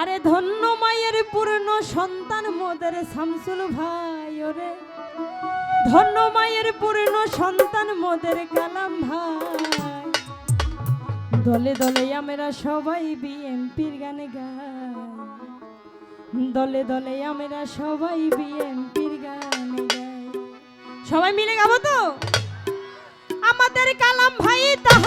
আরে ধন্য মায়ের পূর্ণ সন্তান মোদের শামসুল ভাই, ওরে। ধন্য মায়ের পূর্ণ সন্তান মোদের কালাম ভাই। দলে দলে আমরা সবাই বিএমপির গানে গাই। দলে দলে আমরা সবাই বিএমপির গানে গাই। সবাই মিলে গাবো তো? আমাদের কালাম ভাই তাহ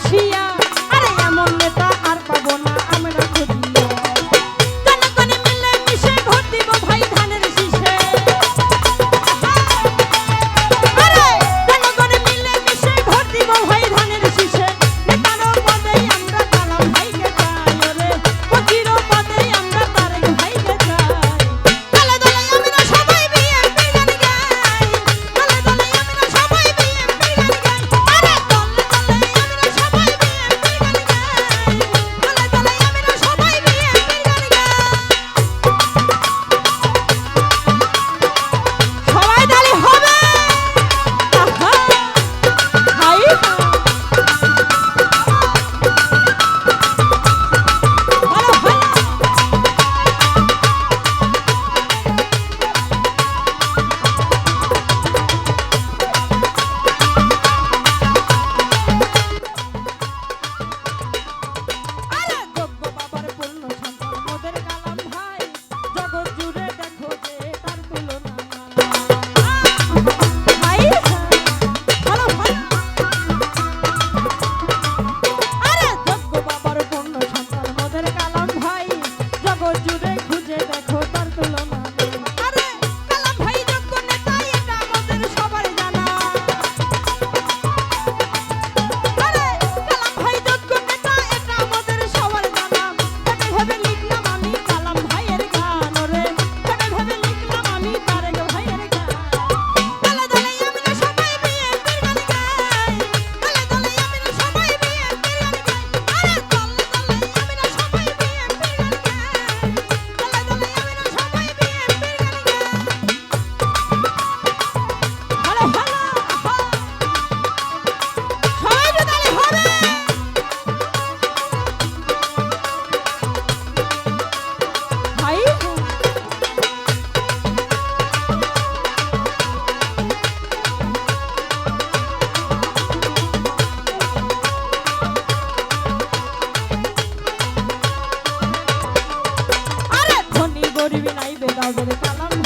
বাসিয়া গাও ধরে পালাম।